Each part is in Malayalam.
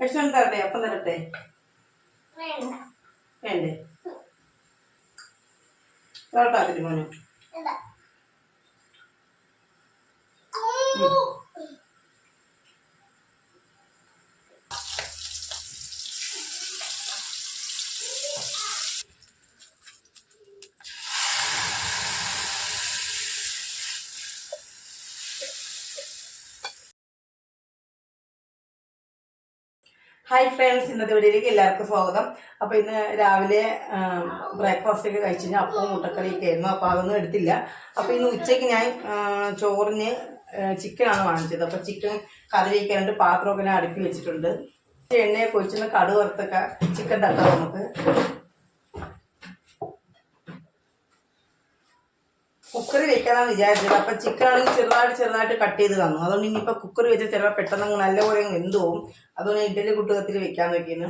ഭക്ഷണം തരട്ടെ അപ്പം തരട്ടെ. വേണ്ട. വേണ്ടേ? തോട്ടാത്തിരി ഹായ് ഫ്രണ്ട്സ് ഇന്നത്തെ വീഡിയോയിലേക്ക് എല്ലാവർക്കും സ്വാഗതം. അപ്പോൾ ഇന്ന് രാവിലെ ബ്രേക്ക്ഫാസ്റ്റ് ഒക്കെ കഴിച്ചു കഴിഞ്ഞാൽ അപ്പവും മുട്ടക്കറിയൊക്കെ ആയിരുന്നു. അപ്പോൾ അതൊന്നും എടുത്തില്ല. അപ്പോൾ ഇന്ന് ഉച്ചയ്ക്ക് ഞാൻ ചോറിന് ചിക്കനാണ് വാങ്ങിച്ചത്. അപ്പോൾ ചിക്കൻ കറി വയ്ക്കാനായിട്ട് പാത്രമൊക്കെ ഞാൻ അടുക്കി വെച്ചിട്ടുണ്ട്. എണ്ണയെ കൊച്ചിന് കടു വറുത്തൊക്കെ ചിക്കൻ തട്ടാം നമുക്ക്. കുക്കറി വെക്കാന്നാണ് വിചാരിച്ചത്. അപ്പൊ ചിക്കൻ ആണെങ്കിൽ ചെറുതായിട്ട് ചെറുതായിട്ട് കട്ട് ചെയ്ത് തന്നു. അതുകൊണ്ട് ഇനിയിപ്പൊ കുക്കറി വെച്ചാൽ ചിലപ്പോൾ പെട്ടെന്ന് അങ്ങ് നല്ലപോലെ അങ്ങ് വെന്ത് പോകും അതുകൊണ്ട് ഇഡ്ഡലി കുട്ടുകത്തിൽ വെക്കാൻ നോക്കിയത്.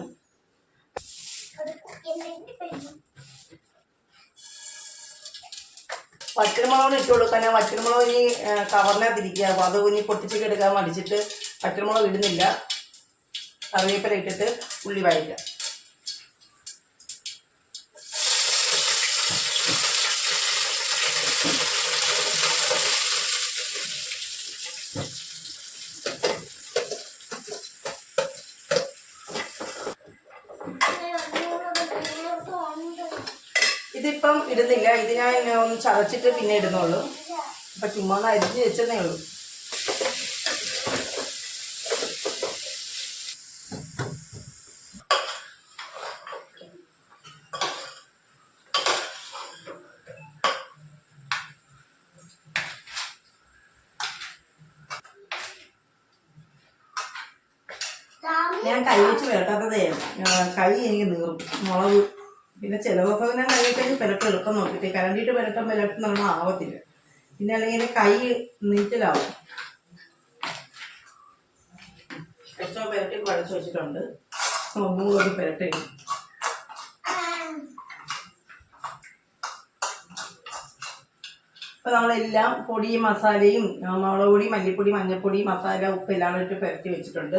വറ്റൽമുളക് ഇട്ട് കൊടുക്കാൻ വറ്റൽമുളക് ഇനി കവറിനകത്തിരിക്കുക അപ്പൊ അത് ഇനി പൊട്ടിച്ചൊക്കെ എടുക്കാൻ മടിച്ചിട്ട് വറ്റൽമുളക് ഇടുന്നില്ല. കറിവേപ്പില ഇട്ടിട്ട് ഉള്ളി വഴറ്റുക നേരത്തെ ഉണ്ട്. ഇതിപ്പം ഇടുന്നില്ല ഇത് ഞാൻ ഒന്ന് ചതച്ചിട്ട് പിന്നെ ഇടുന്നുള്ളൂ. അപ്പം ചുമ്മാ ഒന്ന് അരിഞ്ഞ് വെച്ചതേ ഉള്ളൂ. ഞാൻ കൈ വെച്ച് പുരട്ടാത്തതേ കൈ എനിക്ക് നീറും. മുളക് പിന്നെ ചിലവൊക്കെ ദിവസം ഞാൻ കൈ വെച്ച് പുരട്ട് എളുപ്പം നോക്കിയിട്ട്. കരണ്ടിയിട്ട് പുരട്ടാൻ പുരട്ടുന്ന നമ്മൾ ആവത്തില്ല. പിന്നെ അല്ലെങ്കിൽ കൈ നീറ്റലാവും. കുറച്ചോ പുരട്ടി കുഴച്ച് വെച്ചിട്ടുണ്ട്. ഒന്നും കൂടി പുരട്ടി. നമ്മളെല്ലാം പൊടിയും മസാലയും മുളക് പൊടി മല്ലിപ്പൊടി മഞ്ഞൾപ്പൊടി മസാല ഉപ്പ് എല്ലാം ഇട്ട് പുരട്ടി വെച്ചിട്ടുണ്ട്.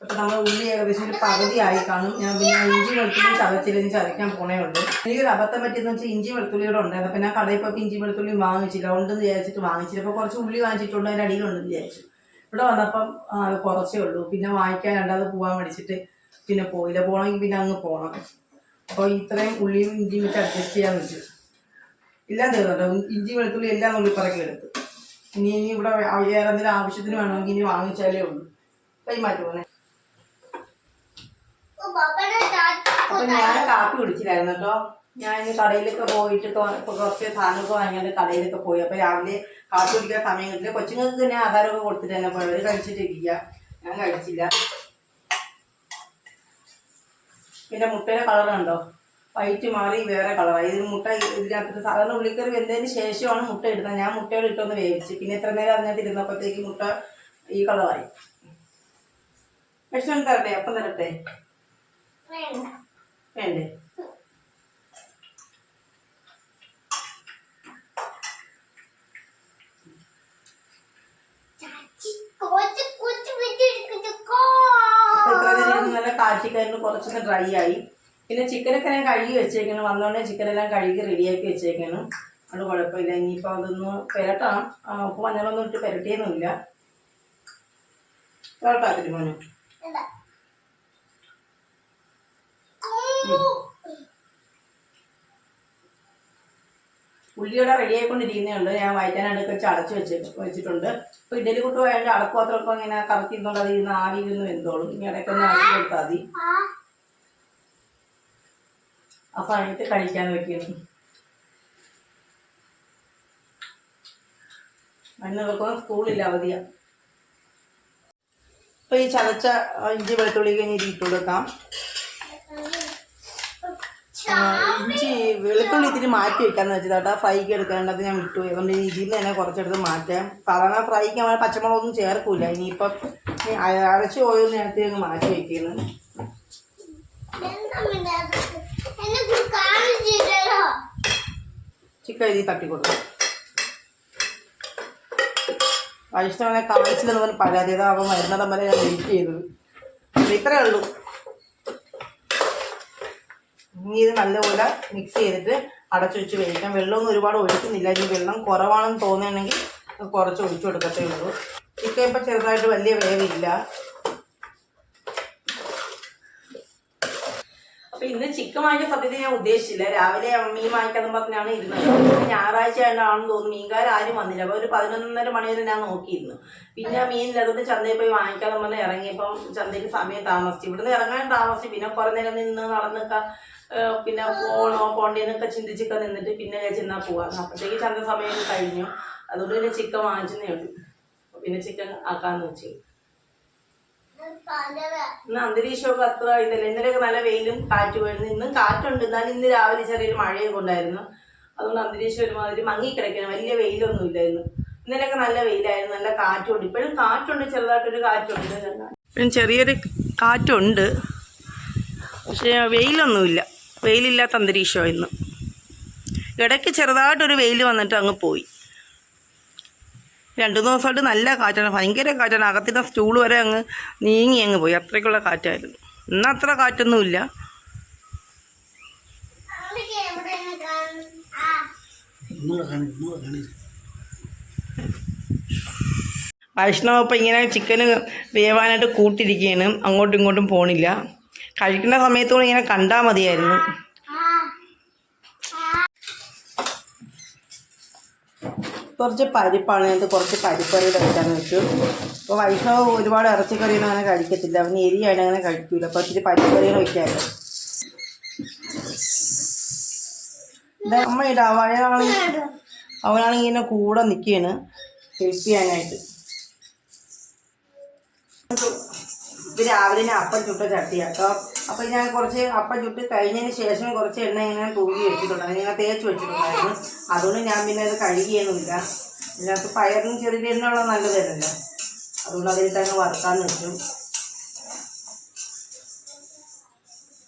അപ്പോൾ നമ്മൾ ഉള്ളി ഏകദേശം ഒരു പകുതി ആയി കാണും. ഞാൻ പിന്നെ ഇഞ്ചി വെളുത്തുള്ളി ചതച്ചില്ലെങ്കിൽ ചതയ്ക്കാൻ പോണേ ഉണ്ട് എനിക്കൊരു അബദ്ധം പറ്റിയെന്ന് വെച്ചാൽ ഇഞ്ചി വെളുത്തുള്ളിയുടെ ഉണ്ടായിരുന്നു അപ്പൊ ഞാൻ കടയിൽ പോയി ഇഞ്ചി വെളുത്തുള്ളി വാങ്ങിച്ചില്ല. ഉണ്ടെന്ന് വിചാരിച്ചിട്ട് വാങ്ങിച്ചില്ല. അപ്പോൾ കുറച്ച് ഉള്ളി വാങ്ങിച്ചിട്ടുണ്ട് അതിന്റെ അടിയിലുണ്ടെന്ന് വിചാരിച്ചു. ഇവിടെ വന്നപ്പം അത് കുറച്ചേ ഉള്ളൂ. പിന്നെ വാങ്ങിക്കാൻ രണ്ടാമത് പോകാൻ മേടിച്ചിട്ട് പിന്നെ പോയില്ല. പോകണമെങ്കിൽ പിന്നെ അങ്ങ് പോകണം അപ്പോൾ ഇത്രയും ഉള്ളിയും ഇഞ്ചിയും വെച്ച് അഡ്ജസ്റ്റ് ചെയ്യാൻ വെച്ചു എല്ലാം തീർന്നുണ്ടോ ഇഞ്ചി വെളുത്തുള്ളി എല്ലാം നുള്ളിപ്പറക്കി എടുത്തു. ഇനി ഇനി ഇവിടെ വേറെ എന്തെങ്കിലും ആവശ്യത്തിന് വേണമെങ്കിൽ ഇനി വാങ്ങിച്ചാലേ ഉള്ളൂ. കൈമാറ്റം അപ്പൊ ഞാൻ കാപ്പി കുടിച്ചില്ലായിരുന്നു കേട്ടോ. ഞാൻ കടയിലൊക്കെ പോയിട്ട് കുറച്ച് സാധനമൊക്കെ വാങ്ങിയാണ്ട് കടയിലൊക്കെ പോയി. അപ്പൊ രാവിലെ കാപ്പി കുടിക്കാൻ സമയം കിട്ടില്ല. കൊച്ചുങ്ങൾക്ക് തന്നെ ആധാരമൊക്കെ കൊടുത്തിട്ട് തന്നെ പോയി. അവർ കഴിച്ചിട്ടിരിക്കുക ഞാൻ കഴിച്ചില്ല. പിന്നെ മുട്ടയുടെ കളർ കണ്ടോ? വൈറ്റ് മാറി വേറെ കളറായി ഇതിന് മുട്ട ഇതിനകത്ത് സാധാരണ ഉള്ളിക്കറി വെന്തതിന് ശേഷമാണ് മുട്ട ഇടുന്നത്. ഞാൻ മുട്ടയോട് ഇട്ടൊന്ന് വേവിച്ച്. പിന്നെ എത്ര നേരം അതിനകത്ത് ഇരുന്നപ്പോഴത്തേക്ക് മുട്ട ഈ കളറായി ഭക്ഷണം തരട്ടെ അപ്പം തരട്ടെ? വേണ്ട? നല്ല കാച്ചിക്കഴിഞ്ഞ് കുറച്ചൊന്ന് ഡ്രൈ ആയി. പിന്നെ ചിക്കനൊക്കെ ഞാൻ കഴുകി വെച്ചേക്കണം. വന്നോണ്ടേ ചിക്കനെല്ലാം കഴുകി റെഡിയാക്കി വെച്ചേക്കണം. അത് കുഴപ്പമില്ല. ഇനിയിപ്പോൾ അതൊന്ന് പെരട്ടണം. ആ, ഉപ്പ് മഞ്ഞളൊന്നും ഇട്ട് പെരട്ടിയൊന്നുമില്ല. കേൾക്കാത്തിരി മോനെ ഇതാ. ഉള്ളിയുടെ റെഡി ആയിക്കൊണ്ടിരിക്കുന്നേ ഉള്ളൂ ഞാൻ വയറ്റാനടുക്ക് വെച്ച് അടച്ചു വെച്ച് വെച്ചിട്ടുണ്ട്. അപ്പോൾ ഇഡലി കുട്ട് വേണ്ട അടക്കുപാത്രമൊക്കെ ഇങ്ങനെ കറക്കിയിരുന്നോണ്ട് അത് ഇരുന്ന് ആവി ഇരുന്ന് വെന്തോളും. ഇനി ഇടയ്ക്ക് ഒന്ന് ആക്കി കൊടുത്താൽ മതി. ആ സമയത്ത് കഴിക്കാൻ വെക്കുന്നു. മരുന്നുകൾക്കൊന്നും സ്കൂളില്ല അവധിയാ. അപ്പോൾ ഈ ചതച്ച ഇഞ്ചി വെളുത്തുള്ളി കഴിഞ്ഞ് ഇട്ട് കൊടുക്കാം. ഇഞ്ചി വെളുത്തുള്ളി ഇത്തിരി മാറ്റി വെക്കാന്ന് വെച്ചത് കേട്ടോ ഫ്രൈക്ക് എടുക്കേണ്ടത് ഞാൻ വിട്ടുപോയി അതുകൊണ്ട് ഇതിൽ തന്നെ കുറച്ചെടുത്ത് മാറ്റാം. സാധാരണ ഫ്രൈക്ക് നമ്മൾ പച്ചമുളകൊന്നും ചേർക്കൂല. ഇനിയിപ്പം അരച്ച് ഓയിൽ നേരത്തെ അങ്ങ് മാറ്റി വെക്കുന്നു ചിക്കൻ ഇതിൽ തട്ടി കൊടുക്കും. വൈഷ്ണവനെ കാണിച്ചില്ലെന്ന് പറഞ്ഞ് പരാതി അതാ അവൻ വരുന്നിടം വരെ ഞാൻ വെയിറ്റ് ചെയ്തത്. ഇത്രയേ ഉള്ളൂ. ഇനി ഇത് നല്ലപോലെ മിക്സ് ചെയ്തിട്ട് അടച്ചു വെച്ച് വേവിക്കാം. വെള്ളമൊന്നും ഒരുപാട് ഒഴിക്കുന്നില്ല. ഇനി വെള്ളം കുറവാണെന്ന് തോന്നുകയാണെങ്കിൽ കുറച്ച് ഒഴിച്ചു കൊടുക്കത്തേ ഉള്ളൂ. ചിക്കൻ ഇപ്പം ചെറുതായിട്ട് വലിയ വേവില്ല അപ്പം ഇന്ന് ചിക്കൻ വാങ്ങിക്കാൻ സത്യത്തിൽ ഞാൻ ഉദ്ദേശിച്ചില്ല. രാവിലെ മീൻ വാങ്ങിക്കാന്ന് പറഞ്ഞാണ് ഇരുന്നത്. ഞായറാഴ്ച ആയിട്ടാണെന്ന് തോന്നുന്നു മീൻകാർ ആരും വന്നില്ല. അപ്പോൾ ഒരു പതിനൊന്നര മണി വരെ ഞാൻ നോക്കിയിരുന്നു. പിന്നെ മീൻ മീനില്ലാത്തത് ചന്തയിൽ പോയി വാങ്ങിക്കാന്ന് പറഞ്ഞ് ഇറങ്ങിയപ്പം ചന്തയിൽ സമയം താമസിച്ചു. ഇവിടുന്ന് ഇറങ്ങാൻ താമസിച്ചു. പിന്നെ കുറെ നേരം നിന്ന് നടന്നൊക്കെ പിന്നെ പോണോ പോണ്ടേന്നൊക്കെ ചിന്തിച്ചൊക്കെ നിന്നിട്ട് പിന്നെ ഞാൻ ചെന്നാൽ പോവാന്ന് അപ്പോഴത്തേക്ക് ചന്ത സമയം കഴിഞ്ഞു. അതുകൊണ്ട് പിന്നെ ചിക്കൻ വാങ്ങിച്ചെന്നേ ഉള്ളൂ. പിന്നെ ചിക്കൻ ആക്കാന്ന് വെച്ചു. ഇന്ന് അന്തരീക്ഷമൊക്കെ അത്ര ഇതല്ല? ഇന്നലെയൊക്കെ നല്ല വെയിലും കാറ്റുമായിരുന്നു ഇന്നും കാറ്റുണ്ട്. എന്നാലും ഇന്ന് രാവിലെ ചെറിയൊരു മഴയൊക്കെ ഉണ്ടായിരുന്നു അതുകൊണ്ട് അന്തരീക്ഷം ഒരുമാതിരി മങ്ങിക്കിടക്കണം. വലിയ വെയിലൊന്നും ഇല്ലായിരുന്നു. ഇന്നലെയൊക്കെ നല്ല വെയിലായിരുന്നു. നല്ല കാറ്റുണ്ട്. ഇപ്പോഴും കാറ്റുണ്ട്. ചെറുതായിട്ടൊരു കാറ്റുണ്ട്. ചെറിയൊരു കാറ്റുണ്ട്. പക്ഷേ വെയിലൊന്നുമില്ല. വെയിലില്ലാത്ത അന്തരീക്ഷമാണ് ഇന്ന്. ഇടയ്ക്ക് ചെറുതായിട്ടൊരു വെയിൽ വന്നിട്ട് അങ്ങ് പോയി. രണ്ടു ദിവസമായിട്ട് നല്ല കാറ്റാണ്. ഭയങ്കര കാറ്റാണ്. അകത്തിന്റെ സ്റ്റൂൾ വരെ അങ്ങ് നീങ്ങി അങ്ങ് പോയി. അത്രയ്ക്കുള്ള കാറ്റായിരുന്നു. ഇന്ന് അത്ര കാറ്റൊന്നുമില്ല വൈഷ്ണവ് ഇപ്പം ഇങ്ങനെ ചിക്കന് വേവാനായിട്ട് കൂട്ടിരിക്കുകയാണ് അങ്ങോട്ടും ഇങ്ങോട്ടും പോണില്ല. കഴിക്കുന്ന സമയത്തോടെ ഇങ്ങനെ കണ്ടാൽ മതിയായിരുന്നു. കുറച്ച് പരിപ്പാണ് ഞങ്ങൾക്ക് കുറച്ച് പരിപ്പറി കഴിക്കാൻ വെച്ചു. അപ്പോൾ വൈഷ്ണവ് ഒരുപാട് ഇറച്ചിക്കറിയൊന്നും അങ്ങനെ കഴിക്കത്തില്ല. അവന് എരിയാണ് അങ്ങനെ കഴിക്കൂല. അപ്പോൾ ഇച്ചിരി പരിപ്പറികൾ വയ്ക്കാമല്ലോ അമ്മയുടെ അവനാണെങ്കിൽ അവനാണെങ്കിൽ ഇങ്ങനെ കൂടെ നിൽക്കുകയാണ് ഹെൽപ്പ് ചെയ്യാനായിട്ട്. ഇത് രാവിലെ അപ്പം ചുട്ട ചട്ടിയാട്ടോ അപ്പം ഞാൻ കുറച്ച് അപ്പം ചുട്ട് കഴിഞ്ഞതിന് ശേഷം കുറച്ച് എണ്ണ ഇങ്ങനെ തൂങ്ങി വെച്ചിട്ടുണ്ടായിരുന്നു ഇങ്ങനെ തേച്ച് വെച്ചിട്ടുണ്ടായിരുന്നു. അതുകൊണ്ട് ഞാൻ പിന്നെ അത് കഴുകിയൊന്നുമില്ല. ഇതിനകത്ത് ചെറിയ എണ്ണ നല്ല നല്ലതല്ലല്ലോ. അതുകൊണ്ട് അതിലിട്ട് അങ്ങ് വറുക്കാൻ വെച്ചു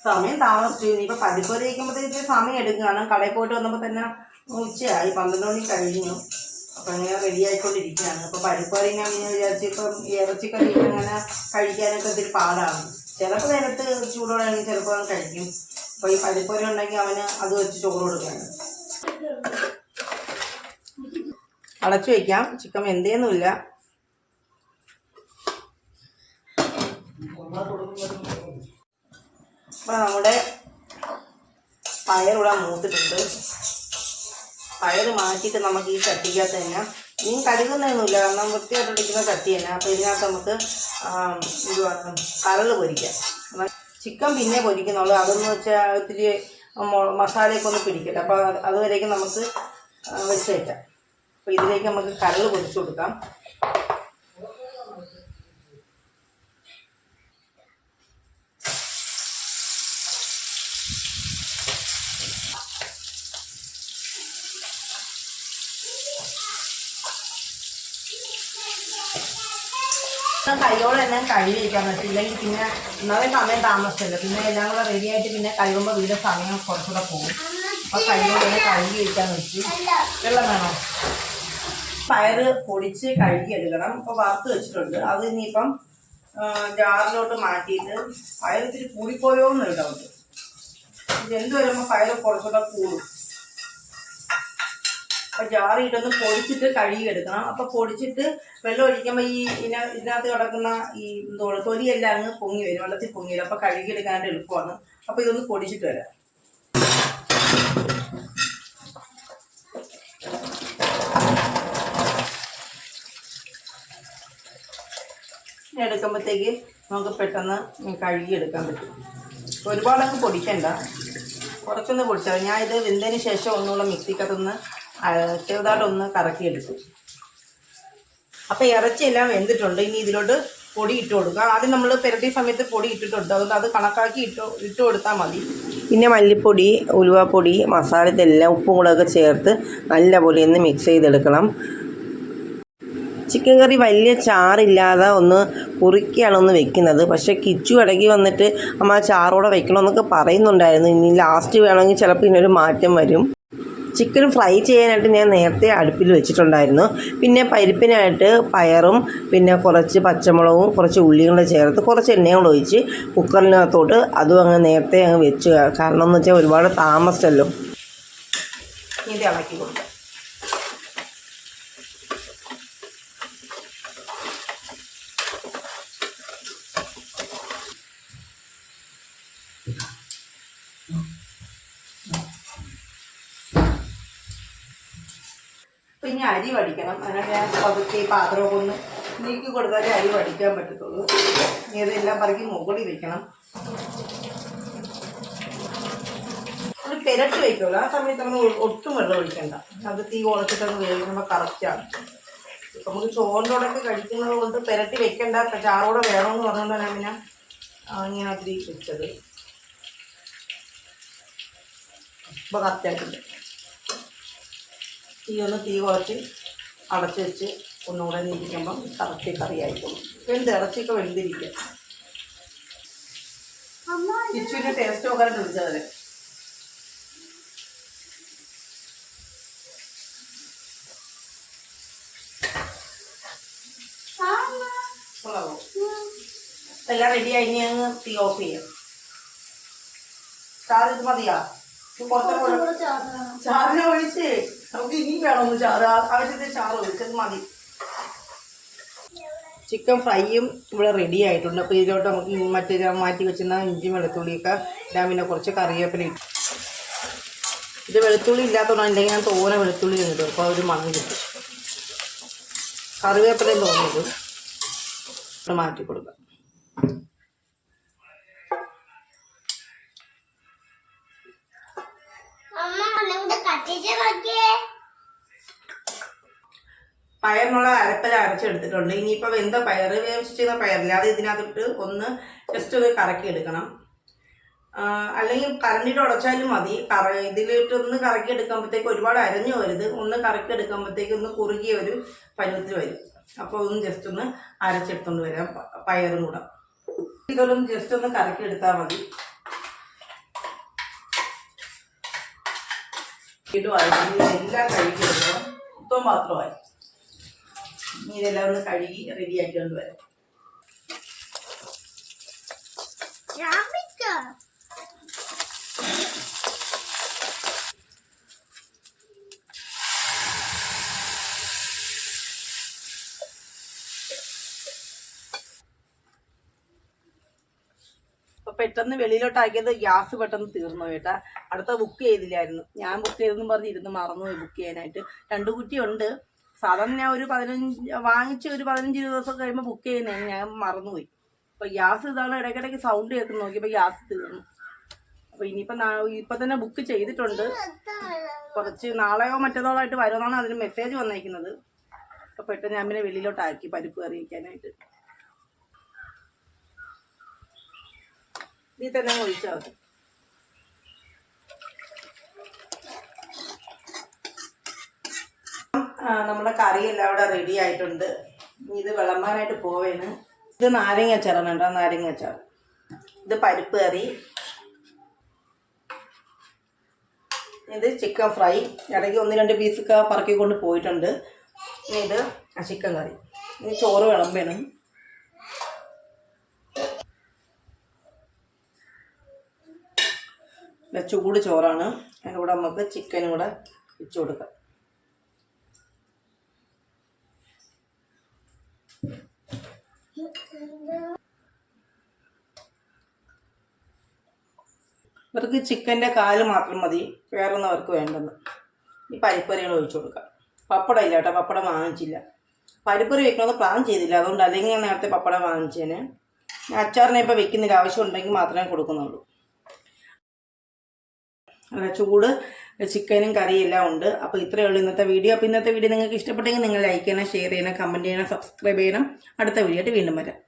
സമയം താമസിച്ചു. പതിപ്പോലെ ഇരിക്കുമ്പോഴത്തേക്ക് സമയം എടുക്കും. കാരണം കടയിൽ പോയിട്ട് വന്നപ്പോൾ തന്നെ ഉച്ചയായി. പന്ത്രണ്ട് മണി കഴിഞ്ഞു. അപ്പം അങ്ങനെ റെഡി ആയിക്കൊണ്ടിരിക്കുകയാണ്. അപ്പോൾ പരിപ്പ് അറിയാം ഇങ്ങനെ വിചാരിച്ചു ഇപ്പം ഇറച്ചിക്കറി അങ്ങനെ കഴിക്കാനൊക്കെ ഒത്തിരി പാടാണ്. ചിലപ്പോൾ നേരത്ത് ചൂടോടാണെങ്കിൽ ചിലപ്പോൾ അവൻ കഴിക്കും. അപ്പോൾ ഈ പരിപ്പൊരി ഉണ്ടെങ്കിൽ അവന് അത് വെച്ച് ചോറ് കൊടുക്കുകയാണ്. അടച്ചു വയ്ക്കാം ചിക്കൻ എന്തേന്നുമില്ല അപ്പൊ നമ്മുടെ പയറിവിടെ മൂത്തിട്ടുണ്ട്. പയർ മാറ്റിയിട്ട് നമുക്ക് ഈ ചട്ടിക്കകത്ത് തന്നെ മീൻ കഴുകുന്നതൊന്നുമില്ല. കാരണം വൃത്തിയായിട്ടിരിക്കുന്ന ചട്ടി തന്നെ. അപ്പോൾ ഇതിനകത്ത് നമുക്ക് ഇതുവാണ് കരൾ പൊരിക്കാം. ചിക്കൻ പിന്നെ പൊരിക്കുന്നുള്ളൂ. അതെന്ന് വെച്ചാൽ ഇത്തിരി മസാലയൊക്കെ ഒന്ന് പിടിക്കട്ടെ. അപ്പോൾ അതുവരേക്കും നമുക്ക് വെച്ച് വെച്ചേക്കാം. അപ്പോൾ ഇതിലേക്ക് നമുക്ക് കരൾ പൊരിച്ചു കൊടുക്കാം. കൈയോടെ തന്നെ കഴുകി വയ്ക്കാൻ പറ്റും ഇല്ലെങ്കിൽ പിന്നെ ഇന്നത്തെ സമയം താമസിച്ചല്ലോ. പിന്നെ എല്ലാം കൂടെ റെഡി ആയിട്ട് പിന്നെ കഴുകുമ്പോൾ വീട് സമയം കുറച്ചുകൂടെ പോകും. അപ്പോൾ കൈയോടെ തന്നെ കഴുകി വയ്ക്കാൻ വെച്ചു വെള്ളം വേണം. പയറ് പൊടിച്ച് കഴുകി എടുക്കണം. ഇപ്പോൾ വറുത്ത് വെച്ചിട്ടുണ്ട്. അത് ഇനിയിപ്പം ജാറിലോട്ട് മാറ്റിയിട്ട് പയർ ഇത്തിരി കൂടിപ്പോയോ എന്ന് ഇത് എന്ത് വരുമ്പോൾ പയർ കുറച്ചുകൂടെ കൂടും. അപ്പൊ ജാറിയിട്ടൊന്ന് പൊടിച്ചിട്ട് കഴുകി എടുക്കണം അപ്പൊ പൊടിച്ചിട്ട് വെള്ളം ഒഴിക്കുമ്പോൾ ഈ ഇതിന ഇതിനകത്ത് കിടക്കുന്ന ഈ എന്തോളം തൊലിയെല്ലാം അങ്ങ് പൊങ്ങി വരും. വെള്ളത്തിൽ പൊങ്ങി വരും. അപ്പൊ കഴുകി എടുക്കാനായിട്ട് എളുപ്പമാണ്. അപ്പൊ ഇതൊന്ന് പൊടിച്ചിട്ട് വരാം. എടുക്കുമ്പോഴത്തേക്ക് നമുക്ക് പെട്ടെന്ന് കഴുകി എടുക്കാൻ പറ്റും. ഒരുപാടൊക്കെ പൊടിക്കണ്ട. കുറച്ചൊന്ന് പൊടിച്ചാൽ ഞാൻ ഇത് വെന്തതിന് ശേഷം ഒന്നുകൂടെ മിക്സിക്കകത്തൊന്ന് ചെറുതായിട്ടൊന്ന് കറക്കിയെടുക്കും. അപ്പോൾ ഇറച്ചിയെല്ലാം വെന്തിട്ടുണ്ട്. ഇനി ഇതിലോട്ട് പൊടി ഇട്ട് കൊടുക്കുക ആദ്യം നമ്മൾ പെരട്ടി സമയത്ത് പൊടി ഇട്ടിട്ടുണ്ട്. അതുകൊണ്ട് അത് കണക്കാക്കി ഇട്ട് ഇട്ട് കൊടുത്താൽ മതി. പിന്നെ മല്ലിപ്പൊടി ഉലുവാപ്പൊടി മസാല ഇതെല്ലാം ഉപ്പും കൂടെയൊക്കെ ചേർത്ത് നല്ലപോലെ ഒന്ന് മിക്സ് ചെയ്തെടുക്കണം. ചിക്കൻ കറി വലിയ ചാറില്ലാതെ ഒന്ന് കുറുക്കിയാണ് ഒന്ന് വെക്കുന്നത്. പക്ഷേ കിച്ചു ഇടയ്ക്ക് വന്നിട്ട് അമ്മ ചാറോടെ വെക്കണമെന്നൊക്കെ പറയുന്നുണ്ടായിരുന്നു. ഇനി ലാസ്റ്റ് വേണമെങ്കിൽ ചിലപ്പോൾ ഇതിനൊരു മാറ്റം വരും. ചിക്കൻ ഫ്രൈ ചെയ്യാനായിട്ട് ഞാൻ നേരത്തെ അടുപ്പിൽ വെച്ചിട്ടുണ്ടായിരുന്നു. പിന്നെ പരിപ്പിനായിട്ട് പയറും പിന്നെ കുറച്ച് പച്ചമുളകും കുറച്ച് ഉള്ളിയും കൂടെ ചേർത്ത് കുറച്ച് എണ്ണയും കൂടെ ഒഴിച്ച് കുക്കറിനകത്തോട്ട് അതും അങ്ങ് നേരത്തെ അങ്ങ് വെച്ച്. കാരണം എന്ന് വെച്ചാൽ ഒരുപാട് താമസമല്ലോ. ഇത് ഇളക്കി കൊടുക്കാം. അരി വടിക്കണം. അതിനാണ് ഞാൻ പതുക്കെ പാത്രമൊക്കെ ഒന്ന് നീക്കി കൊടുത്താലേ അരി വടിക്കാൻ പറ്റത്തുള്ളൂ. ഇതെല്ലാം പറക്കി മുകളിൽ വെക്കണം. ഒരു പെരട്ട് വയ്ക്കുമല്ലോ ആ സമയത്ത് നമ്മൾ ഒട്ടും വെള്ളം ഒഴിക്കണ്ട. അത് തീ കുറച്ചിട്ടൊന്ന് വേവിക്കുമ്പോൾ കറക്റ്റാണ് നമുക്ക് ചോറിനോടൊക്കെ കഴിക്കുന്നത് കൊണ്ട് പെരട്ടി വെക്കണ്ട. ചാറോടെ വേണമെന്ന് പറഞ്ഞുകൊണ്ടാണ് പിന്നെ അങ്ങനെ അതിരി വെച്ചത്. ഇപ്പോൾ കറക്റ്റായിട്ടുണ്ട് തീ ഒന്ന് തീ കുറച്ച് അടച്ച് വെച്ച് ഒന്നുകൂടെ നീക്കുമ്പം കറക്റ്റ് കറിയായിക്കോളും. വെന്ത് ഇറച്ചിയൊക്കെ വെന്തിരിക്കുക അമ്മ ടേസ്റ്റ് അമ്മ കൊള്ളാമോ എല്ലാം റെഡിയായി ഇനി അങ്ങ് തീ ഓഫ് ചെയ്യാം. ഇത് മതിയാ? ചാറിനെ ഒഴിച്ച് നമുക്ക് ഇനി വേണമെന്ന് ചാറ് ആവശ്യത്തിന് ചാറ് ഒഴിച്ചത് മതി. ചിക്കൻ ഫ്രൈയും ഇവിടെ റെഡി ആയിട്ടുണ്ട്. അപ്പോൾ ഇതിലോട്ട് നമുക്ക് മറ്റേ ഞാൻ മാറ്റി വെച്ചിരുന്ന ഇഞ്ചി വെളുത്തുള്ളിയൊക്കെ ഇടാൻ പിന്നെ കുറച്ച് കറിവേപ്പില ഇട്ടു. ഇത് വെളുത്തുള്ളി ഇല്ലാത്തതുകൊണ്ടാണ് അല്ലെങ്കിൽ ഞാൻ തോനെ വെളുത്തുള്ളി ഇടും അപ്പോൾ ഒരു മണം കിട്ടും. കറിവേപ്പിലയും തോന്നിയത്. മാറ്റി കൊടുക്കാം പയറിനുള്ള അരപ്പല അരച്ചെടുത്തിട്ടുണ്ട്. ഇനിയിപ്പോൾ വെന്ത പയർ വേവിച്ചിരുന്ന പയറില്ല പയറില്ലാതെ ഇതിനകത്തിട്ട് ഒന്ന് ജസ്റ്റ് ഒന്ന് കറക്കി എടുക്കണം. അല്ലെങ്കിൽ കറണ്ടിട്ട് ഉടച്ചാലും മതി. കറ ഇതിലിട്ട് ഒന്ന് കറക്കി എടുക്കുമ്പോഴത്തേക്ക് ഒരുപാട് അരഞ്ഞു വരുത് ഒന്ന് കറക്കി എടുക്കുമ്പോഴത്തേക്ക് ഒന്ന് കുറുകിയ ഒരു പരുവത്തിൽ വരും. അപ്പോൾ ഒന്ന് ജസ്റ്റ് ഒന്ന് അരച്ചെടുത്തോണ്ട് വരാം പയറും കൂടെ. ഇതൊന്നും ജസ്റ്റ് ഒന്ന് കറക്കി എടുത്താൽ മതി. ഇടുവായി എല്ലാം കഴുകി എടുക്കണം മൊത്തം പാത്രമായി ഇനി ഇതെല്ലാം ഒന്ന് കഴുകി റെഡിയാക്കി വരാം. രാമിക്ക പെട്ടെന്ന് വെളിയിലോട്ടാക്കിയത് ഗ്യാസ് പെട്ടെന്ന് തീർന്നു കേട്ടാ. അടുത്ത ബുക്ക് ചെയ്തില്ലായിരുന്നു. ഞാൻ ബുക്ക് ചെയ്തെന്ന് പറഞ്ഞ് ഇരുന്ന് മറന്നുപോയി ബുക്ക് ചെയ്യാനായിട്ട്. രണ്ട് കുറ്റിയുണ്ട് സാധാരണ ഞാൻ ഒരു പതിനഞ്ച് വാങ്ങിച്ച് ഒരു പതിനഞ്ച് ഇരുപത് ദിവസം കഴിയുമ്പോൾ ബുക്ക് ചെയ്യുന്നതാണ് ഞാൻ മറന്നുപോയി. അപ്പൊ ഗ്യാസ് ഇതാണ് ഇടയ്ക്കിടയ്ക്ക് സൗണ്ട് കേൾക്കുന്നു. നോക്കിയപ്പോൾ ഗ്യാസ് തീർന്നു. അപ്പൊ ഇനിയിപ്പോ നാ- ഇപ്പൊ തന്നെ ബുക്ക് ചെയ്തിട്ടുണ്ട്. കുറച്ച് നാളെയോ മറ്റന്നാളായിട്ട് വരുമെന്നാണ് അതിന് മെസ്സേജ് വന്നേക്കുന്നത്. അപ്പൊ പെട്ടെന്ന് ഞാൻ പിന്നെ വെളിയിലോട്ടാക്കി പരിപ്പ് കറി വയ്ക്കാനായിട്ട്. ഇതിൽ തന്നെ ഒഴിച്ചാൽ മതി നമ്മുടെ കറിയെല്ലാം അവിടെ റെഡി ആയിട്ടുണ്ട്. ഇത് വിളമ്പാനായിട്ട് പോവേണ്. ഇത് നാരങ്ങ അച്ചാറാണ് കേട്ടോ നാരങ്ങ അച്ചാർ. ഇത് പരിപ്പ് കറി. ഇത് ചിക്കൻ ഫ്രൈ. ഇടയ്ക്ക് ഒന്ന് രണ്ട് പീസൊക്കെ പറക്കി കൊണ്ട് പോയിട്ടുണ്ട്. ഇത് ചിക്കൻ കറി. ഇനി ചോറ് വിളമ്പണം. ചൂട് ചോറാണ്. അതിന്റെ കൂടെ നമുക്ക് ചിക്കനും കൂടെ വെച്ച് കൊടുക്കാം. ഇവർക്ക് ചിക്കന്റെ കാൽ മാത്രം മതി. വേറൊന്നും അവർക്ക് വേണ്ടെന്ന്. ഈ പരിപ്പറികൾ ഒഴിച്ചു കൊടുക്കാം. പപ്പടം ഇല്ല കേട്ടോ പപ്പടം വാങ്ങിച്ചില്ല. പരിപ്പറി വെക്കണമെന്ന് പ്ലാൻ ചെയ്തില്ല. അതുകൊണ്ട് അല്ലെങ്കിൽ ഞാൻ നേരത്തെ പപ്പടം വാങ്ങിച്ചേനെ. അച്ചാറിനെ ഇപ്പോൾ വെക്കുന്നില്ല. ആവശ്യം ഉണ്ടെങ്കിൽ മാത്രമേ കൊടുക്കുന്നുള്ളൂ. അല്ല ചൂട് ചിക്കനും കറിയും എല്ലാം ഉണ്ട്. അപ്പോൾ ഇത്രയേ ഉള്ളൂ ഇന്നത്തെ വീഡിയോ. അപ്പോൾ ഇന്നത്തെ വീഡിയോ നിങ്ങൾക്ക് ഇഷ്ടപ്പെട്ടെങ്കിൽ നിങ്ങൾ ലൈക്ക് ചെയ്യണം ഷെയർ ചെയ്യണം കമന്റ് ചെയ്യണം സബ്സ്ക്രൈബ് ചെയ്യണം. അടുത്ത വീഡിയോ ആയിട്ട് വീണ്ടും വരാം.